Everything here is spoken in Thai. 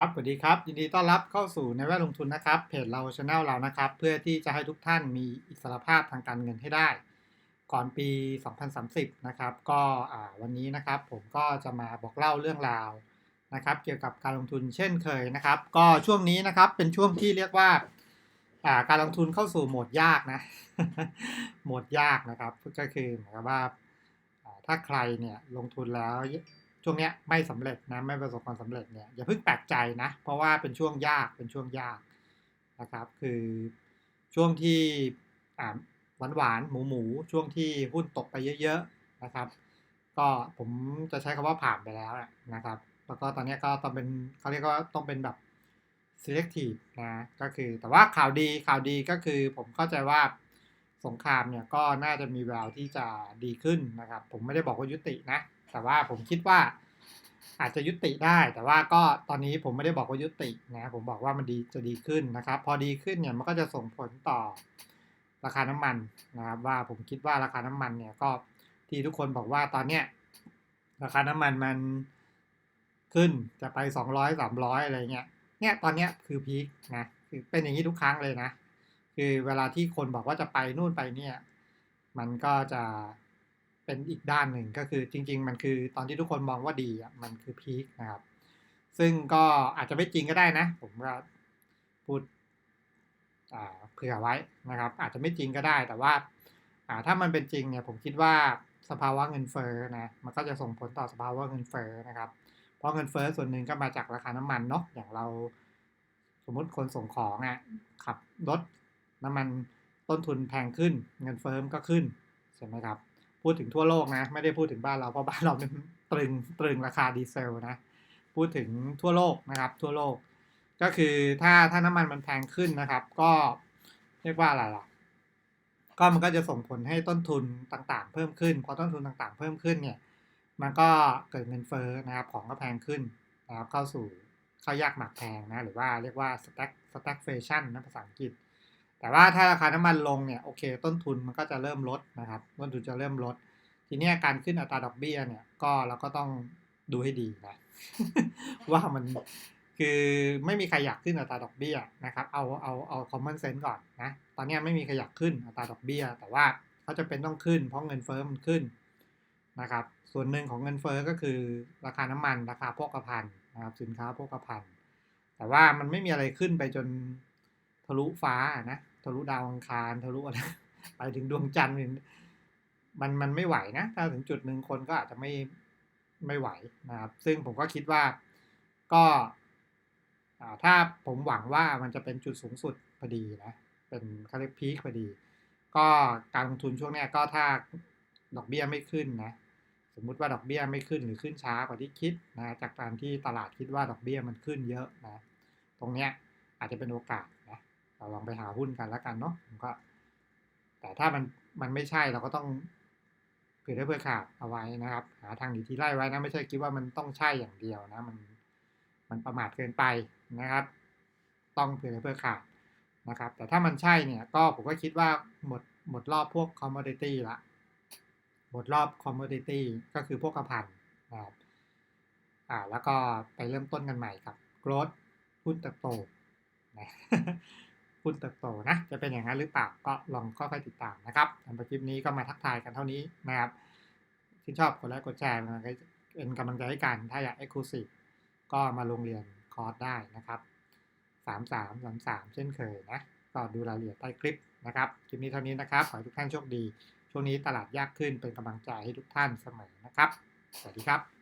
ครับสวัสดีครับ ยินดีต้อนรับเข้าสู่ในแวดลงทุนนะครับเพจเราช anel เรานะครับ เพื่อที่จะให้ทุกท่านมีอิสรภาพทางการเงินให้ได้ ก่อนปี 2030 นะครับ ก็วันนี้นะครับผมก็จะมาบอกเล่าเรื่องราวนะครับ เกี่ยวกับการลงทุนเช่นเคยนะครับ ก็ช่วงนี้นะครับเป็นช่วงที่เรียกว่าการลงทุนเข้าสู่โหมดยากนะโหมดยากนะครับก็คือหมือนกับว่าอ่าถ้าใครเนี่ยลงทุนแล้ว ช่วงเนี้ยไม่สำเร็จนะไม่ประสบความสำเร็จเนี่ยอย่าเพิ่งแปลกใจนะ เพราะว่าเป็นช่วงยากเป็นช่วงยากนะครับคือช่วงที่อ่าหวานหวานหมูหมูช่วงที่หุ้นตกไปเยอะๆนะครับ ก็ผมจะใช้คำว่าผ่านไปแล้วนะครับ แล้วก็ตอนนี้ก็ต้องเป็นเขาเรียกว่าต้องเป็นแบบ selective นะก็คือแต่ว่าข่าวดีข่าวดีก็คือผมเข้าใจว่าสงครามเนี่ยก็น่าจะมีแววที่จะดีขึ้นนะครับ ผมไม่ได้บอกว่ายุตินะ แต่ว่าผมคิดว่า อาจจะยุติได้ แต่ว่าก็ตอนนี้ผมไม่ได้บอกว่ายุตินะผมบอกว่ามันดีจะดีขึ้นนะครับ พอดีขึ้นเนี่ยมันก็จะส่งผลต่อราคาน้ำมันนะครับ ว่าผมคิดว่าราคาน้ำมันเนี่ยก็ที่ทุกคนบอกว่าตอนเนี้ยราคาน้ำมันมันขึ้นจะไปสองร้อยสามร้อยอะไรเงี้ยเนี่ยตอนเนี้ยคือพีคนะคือเป็นอย่างนี้ทุกครั้งเลยนะ คือเวลาที่คนบอกว่าจะไปนู่นไปเนี่ย มันก็จะ เป็นอีกด้านหนึ่งก็คือจริง ๆ มันคือตอนที่ทุกคนมองว่าดีอะมันคือพีคนะครับ ซึ่งก็อาจจะไม่จริงก็ได้นะ ผมก็พูดเผื่อไว้นะครับ อาจจะไม่จริงก็ได้แต่ว่าอาถ้ามันเป็นจริงเนี่ยผมคิดว่าสภาวะเงินเฟ้อนะมันก็จะส่งผลต่อสภาวะเงินเฟ้อนะครับ เพราะเงินเฟ้อส่วนหนึ่งก็มาจากราคาน้ำมันเนาะอย่างเรา สมมติคนส่งของอะขับรถน้ำมันต้นทุนแพงขึ้น เงินเฟ้อก็ขึ้นใช่ไหมครับ พูดถึงทั่วโลกนะ ไม่ได้พูดถึงบ้านเราเพราะบ้านเราเป็นตรึงตรึงราคาดีเซลนะ พูดถึงทั่วโลกนะครับ ทั่วโลก ก็คือถ้าถ้าน้ำมันมันแพงขึ้นนะครับ ก็เรียกว่าอะไรล่ะก็มันก็จะส่งผลให้ต้นทุนต่างๆ เพิ่มขึ้นพอต้นทุนต่างๆ เพิ่มขึ้นเนี่ย มันก็เกิดเงินเฟ้อนะครับ ของก็แพงขึ้นนะครับเข้าสู่ข้าวยากหมากแพงนะ หรือว่าเรียกว่า stack stagflation นะภาษาอังกฤษ แต่ว่าถ้าราคาน้ำมันลงเนี่ยโอเค ต้นทุนมันก็จะเริ่มลดนะครับต้นทุนจะเริ่มลด ทีนี้การขึ้นอัตราดอกเบี้ยเนี่ยก็เราก็ต้องดูให้ดีนะว่ามันคือไม่มีใครอยากขึ้นอัตราดอกเบี้ยนะครับเอาเอาเอา common sense ก่อนนะตอนนี้ไม่มีใครอยากขึ้นอัตราดอกเบี้ย แต่ว่าเขาจะเป็นต้องขึ้น เพราะเงินเฟ้อมันขึ้นนะครับ ส่วนหนึ่งของเงินเฟ้อก็คือราคาน้ำมันราคาโภคภัณฑ์นะครับสินค้าโภคภัณฑ์แต่ว่ามันไม่มีอะไรขึ้นไปจน ทะลุฟ้านะทะลุดาวอังคารทะลุอะไรไปถึงดวงจันทร์มันมันไม่ไหวนะถ้าถึงจุดหนึ่งคนก็อาจจะไม่ไม่ไหวนะครับ ซึ่งผมก็คิดว่าก็ถ้าผมหวังว่ามันจะเป็นจุดสูงสุดพอดีนะ เป็นเขาเรียกพีคพอดี ก็การลงทุนช่วงนี้ก็ถ้าดอกเบี้ยไม่ขึ้นนะ สมมุติว่าดอกเบี้ยไม่ขึ้นหรือขึ้นช้ากว่าที่คิดนะ จากการที่ตลาดคิดว่าดอกเบี้ยมันขึ้นเยอะนะ ตรงเนี้ยอาจจะเป็นโอกาส เราลองไปหาหุ้นกันแล้วกันเนาะก็ แต่ถ้ามันมันไม่ใช่เราก็ต้องเผื่อได้เผื่อขาดเอาไว้นะครับ หาทางหนีที่ไล่ไว้นะ ไม่ใช่คิดว่ามันต้องใช่อย่างเดียวนะ มันมันประมาทเกินไปนะครับ ต้องเผื่อได้เผื่อขาดนะครับ แต่ถ้ามันใช่เนี่ย ก็ผมก็คิดว่าหมดหมดรอบพวก commodity ละหมดรอบ commodity ก็คือพวกกระพันนะครับอ่าแล้วก็ไปเริ่มต้นกันใหม่กับ growth หุ้นเติบโตนะ หุ้นเติบโตนะ จะเป็นอย่างนั้นหรือเปล่าก็ลองค่อยๆติดตามนะครับสำหรับคลิปนี้ก็มาทักทายกันเท่านี้นะครับที่นชอบกดไลค์กดแชร์มันก็เป็นกำลังใจให้กันถ้าอยาก exclusive ก็มาลงเรียนคอร์สได้นะครับสามสามสามสามเช่นเคยนะก็ดูรายละเอียดใต้คลิปนะครับคลิปนี้เท่านี้นะครับขอให้ทุกท่านโชคดี ช่วงนี้ตลาดยากขึ้นเป็นกำลังใจให้ทุกท่านเสมอนะครับ สวัสดีครับ